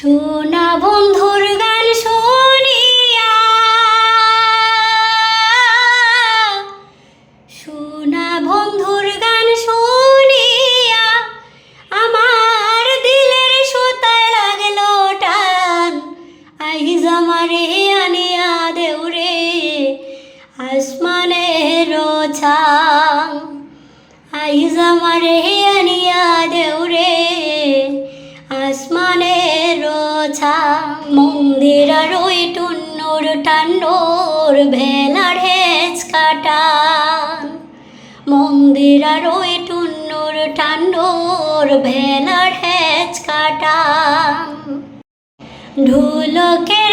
সোনা বন্ধুর গান শুনিয়া। সোনা বন্ধুর গান শুনিয়া আমার দিলের সুতায় লাগল টান। আইজ আমারে আনিয়া দেউরে আসমানের ছাং আইজ আমারে আনিয়া দেউরে ছাং মন্দির আর ওই টুন্নুর টান্নুর ভেলার হেজ কাটান। মন্দির আর ওই টুন্নুর টান্নুর ভেলার হেজ কাটান। ঢোলকের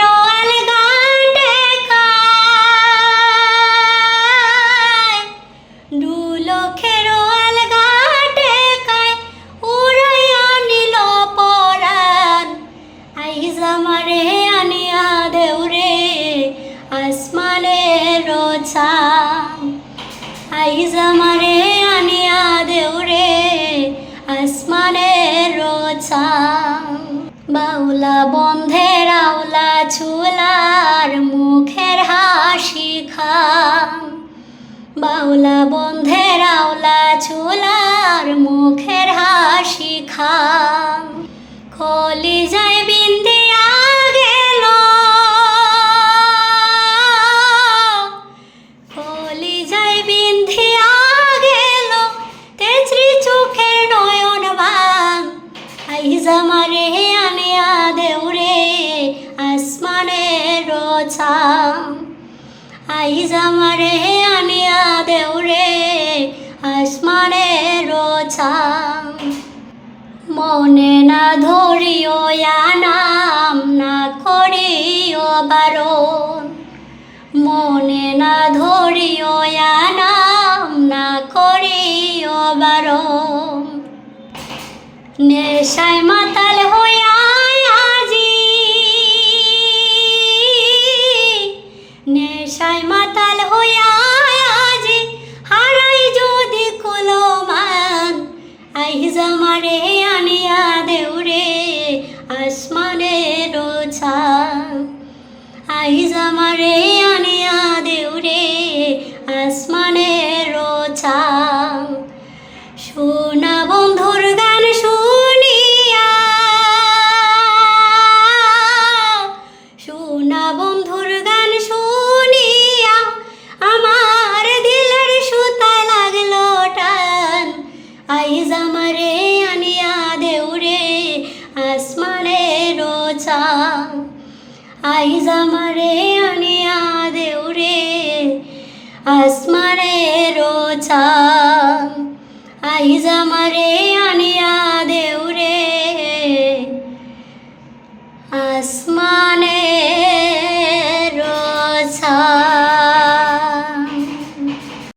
বাউলা বন্ধের আওলা চুলার মুখের হাসি খাম। বাউলা বন্ধের আওলা চুলার মুখের হাসি খাম। ছাম। আইজ আমারে আনিয়া দেউরে আসমানের ছাম। মনে না ধরিও নাম, না করিও বারণ। মনে না ধরিও নাম, না করিও বারণ। নেশায় মাতাল নেশায় মাতাল হইয়া আজি হারাই যদি কুলমান। আইজ আমারে আনিয়া দেউরে আসমানের ছাম আইজ আমারে আনিয়া দেউরে আসমানের ছাম আইজ আমারে আনিয়া দেউরে। আসমানের